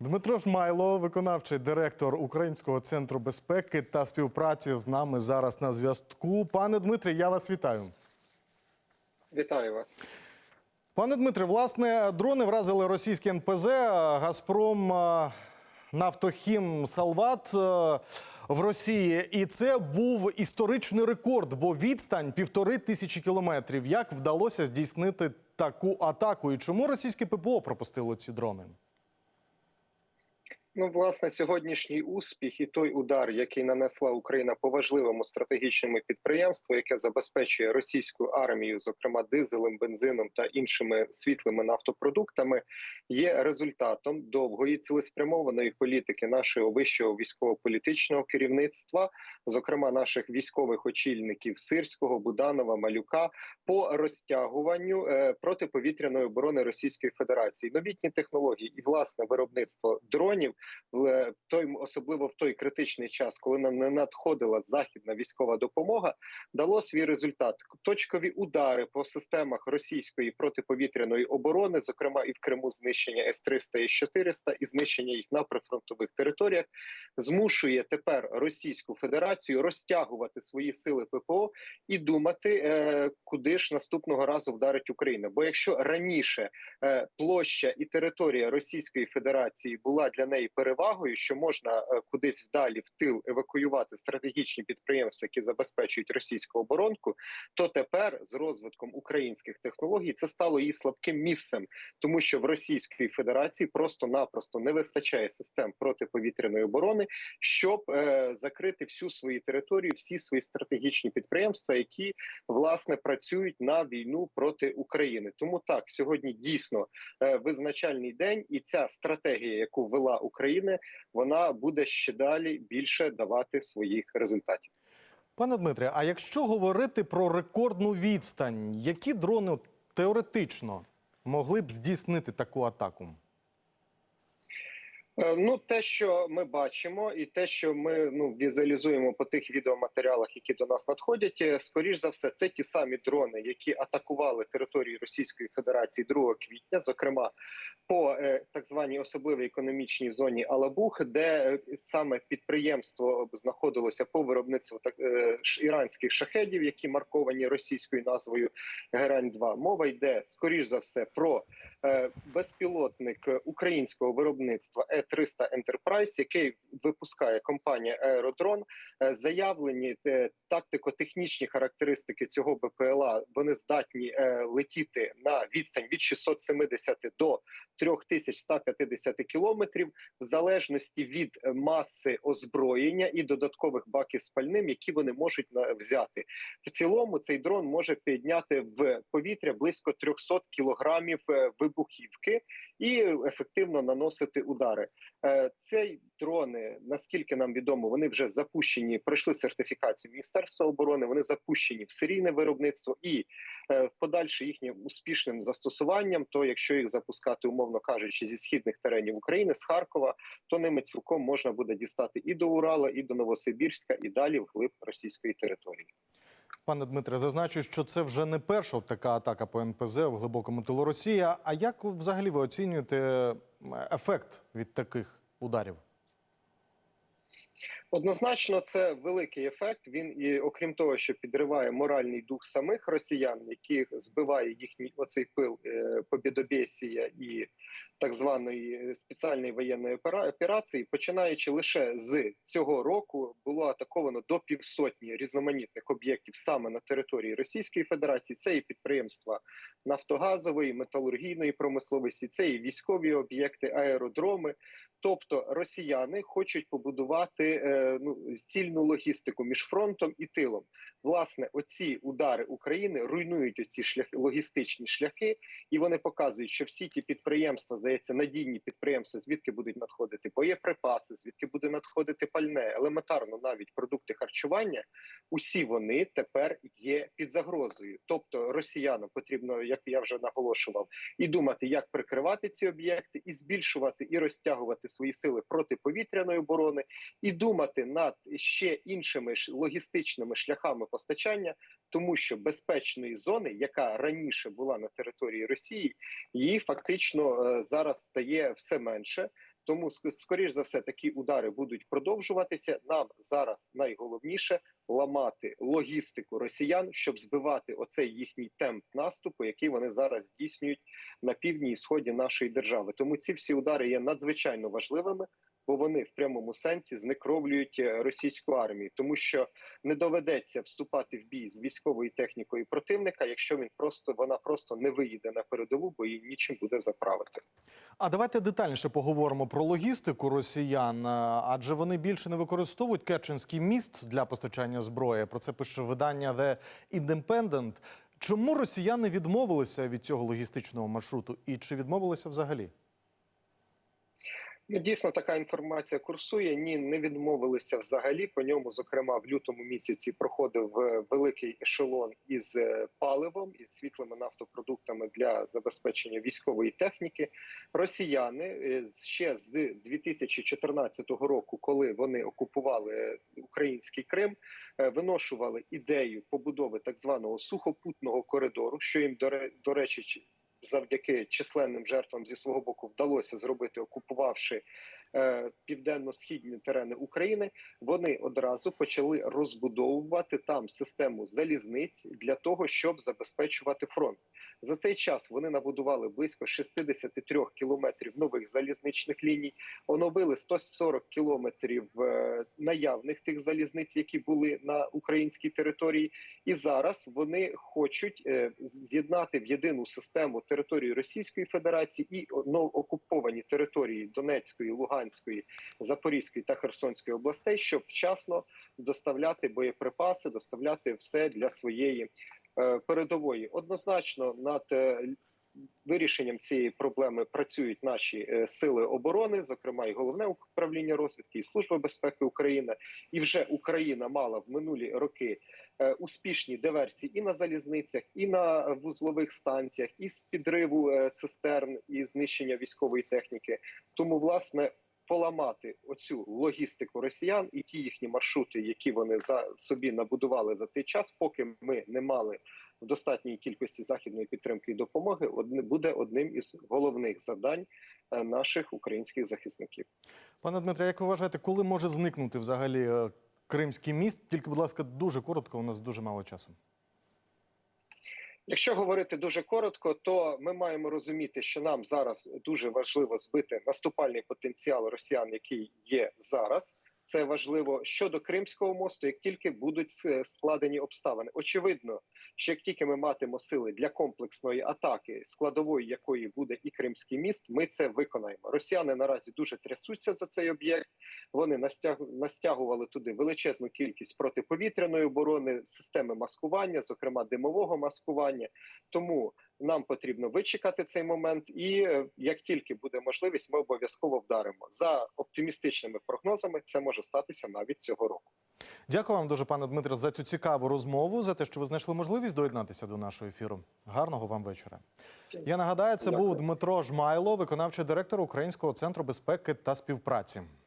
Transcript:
Дмитро Жмайло, виконавчий директор Українського центру безпеки та співпраці з нами зараз на зв'язку. Пане Дмитрі, я вас вітаю. Вітаю вас. Пане Дмитре, власне, дрони вразили російські НПЗ, Газпром, Нафтохім, Салват е, в Росії. І це був історичний рекорд, бо відстань півтори тисячі кілометрів. Як вдалося здійснити таку атаку? І чому російське ППО пропустило ці дрони? Ну, власне, сьогоднішній успіх і той удар, який нанесла Україна по важливому стратегічному підприємству, яке забезпечує російську армію, зокрема дизелем, бензином та іншими світлими нафтопродуктами, є результатом довгої цілеспрямованої політики нашого вищого військово-політичного керівництва, зокрема наших військових очільників Сирського, Буданова, Малюка, по розтягуванню е, протиповітряної оборони Російської Федерації. Новітні технології і власне виробництво дронів той особливо в той критичний час, коли нам не надходила західна військова допомога, дало свій результат. Точкові удари по системах російської протиповітряної оборони, зокрема і в Криму, знищення с 300 і с 400 і знищення їх на прифронтових територіях, змушує тепер Російську Федерацію розтягувати свої сили ППО і думати, е, куди ж наступного разу вдарить Україна. Бо якщо раніше е, площа і територія Російської Федерації була для неї перевагою, що можна е, кудись вдалі в тил евакуювати стратегічні підприємства, які забезпечують російську оборонку, то тепер з розвитком українських технологій це стало її слабким місцем, тому що в Російській Федерації просто-напросто не вистачає систем протиповітряної оборони, щоб е, закрити всю свою територію, всі свої стратегічні підприємства, які власне працюють на війну проти України. Тому так сьогодні дійсно е, визначальний день, і ця стратегія, яку вела Україна, вона буде ще далі більше давати своїх результатів. Пане Дмитре, а якщо говорити про рекордну відстань, які дрони теоретично могли б здійснити таку атаку? Е, Ну, те, що ми бачимо, і те, що ми ну візуалізуємо по тих відеоматеріалах, які до нас надходять, е, скоріш за все, це ті самі дрони, які атакували території Російської Федерації 2 квітня, зокрема по е, так званій особливій економічній зоні Алабух, де саме підприємство знаходилося по виробництву так ш- іранських шахедів, які марковані російською назвою Герань 2 Мова йде скоріш за все про безпілотник українського виробництва Е-300 Enterprise, який випускає компанія Аеродрон. Заявлені е, тактико-технічні характеристики цього БПЛА вони здатні е, летіти на відстань від 670 до 3150 кілометрів, в залежності від маси озброєння і додаткових баків з пальним, які вони можуть взяти. В цілому цей дрон може підняти в повітря близько 300 кілограмів е, вибухівки і ефективно наносити удари. Е, Цей дрони, наскільки нам відомо, вони вже запущені, пройшли сертифікацію Міністерства оборони. Вони запущені в серійне виробництво і е, в подальше їхнім успішним застосуванням. То якщо їх запускати, умовно кажучи, зі східних теренів України, з Харкова, то ними цілком можна буде дістати і до Урала, і до Новосибірська, і далі вглиб російської території. Пане Дмитре, зазначу, що це вже не перша така атака по НПЗ в глибокому тилу Росії. А як взагалі ви оцінюєте ефект від таких ударів? Однозначно, це великий ефект. Він і окрім того, що підриває моральний дух самих росіян, яких збиває їхній оцей пил е, побідобєсія і так званої спеціальної воєнної опера- операції, починаючи лише з цього року, було атаковано до півсотні різноманітних об'єктів саме на території Російської Федерації. Це і підприємства нафтогазової, металургійної промисловості, це і військові об'єкти, аеродроми. Тобто росіяни хочуть побудувати е, ну цільну логістику між фронтом і тилом. Власне, оці удари України руйнують оці шляхи логістичні шляхи, і вони показують, що всі ті підприємства, здається, надійні підприємства, звідки будуть надходити боєприпаси, звідки буде надходити пальне, елементарно навіть продукти харчування. Усі вони тепер є під загрозою. Тобто, росіянам потрібно, як я вже наголошував, і думати, як прикривати ці об'єкти, і збільшувати і розтягувати свої сили протиповітряної оборони, і думати над ще іншими логістичними шляхами постачання, тому що безпечної зони, яка раніше була на території Росії, її фактично е, зараз стає все менше. Тому ск- скоріш за все такі удари будуть продовжуватися. Нам зараз найголовніше ламати логістику росіян, щоб збивати оцей їхній темп наступу, який вони зараз здійснюють на півдні і сході нашої держави. Тому ці всі удари є надзвичайно важливими, бо вони в прямому сенсі знекровлюють е, російську армію, тому що не доведеться вступати в бій з військовою технікою противника, якщо він просто вона просто не виїде на передову, бо їй нічим буде заправити. А давайте детальніше поговоримо про логістику росіян, е, адже вони більше не використовують Керченський міст для постачання зброї. Про це пише видання The Independent. Чому росіяни відмовилися від цього логістичного маршруту, і чи відмовилися взагалі? Ну, дійсно, така інформація курсує. Ні, не відмовилися взагалі. По ньому, зокрема, в лютому місяці проходив е, великий ешелон із е, паливом із світлими нафтопродуктами для забезпечення військової техніки. Росіяни е, ще з 2014 року, коли вони окупували український Крим, виношували ідею побудови так званого сухопутного коридору, що їм до речі. Завдяки численним жертвам зі свого боку вдалося зробити, окупувавши південно-східні терени України, вони одразу почали розбудовувати там систему залізниць для того, щоб забезпечувати фронт. За цей час вони набудували близько 63 кілометрів нових залізничних ліній, оновили 140 кілометрів е, наявних тих залізниць, які були на українській території. І зараз вони хочуть е, з'єднати в єдину систему території Російської Федерації і ну, окуповані території Донецької, Луганської, Запорізької та Херсонської областей, щоб вчасно доставляти боєприпаси, доставляти все для своєї е, передової. Однозначно над е, вирішенням цієї проблеми працюють наші е, сили оборони, зокрема і головне управління розвідки, і служба безпеки України. І вже Україна мала в минулі роки успішні диверсії і на залізницях, і на вузлових станціях, і з підриву цистерн, і знищення військової техніки. Тому, власне, поламати оцю логістику росіян і ті їхні маршрути, які вони за собі набудували за цей час, поки ми не мали в достатній кількості західної підтримки і допомоги, одне буде одним із головних завдань е, наших українських захисників. Пане Дмитре, як ви вважаєте, коли може зникнути взагалі е, Кримський міст? Тільки, будь ласка, дуже коротко, у нас дуже мало часу. Якщо говорити дуже коротко, то ми маємо розуміти, що нам зараз дуже важливо збити наступальний потенціал росіян, який є зараз. Це важливо щодо Кримського мосту, як тільки будуть складені обставини. Очевидно, що як тільки ми матимемо сили для комплексної атаки, складової якої буде і Кримський міст, ми це виконаємо. Росіяни наразі дуже трясуться за цей об'єкт. Вони настяг... настягували туди величезну кількість протиповітряної оборони, системи маскування, зокрема димового маскування. Тому нам потрібно вичекати цей момент, і е, як тільки буде можливість, ми обов'язково вдаримо за оптимістичними прогнозами. Це може статися навіть цього року. Дякую вам дуже, пане Дмитре, за цю цікаву розмову, за те, що ви знайшли можливість доєднатися до нашого ефіру. Гарного вам вечора. Я нагадаю, це Дякую. був Дмитро Жмайло, виконавчий директор Українського центру безпеки та співпраці.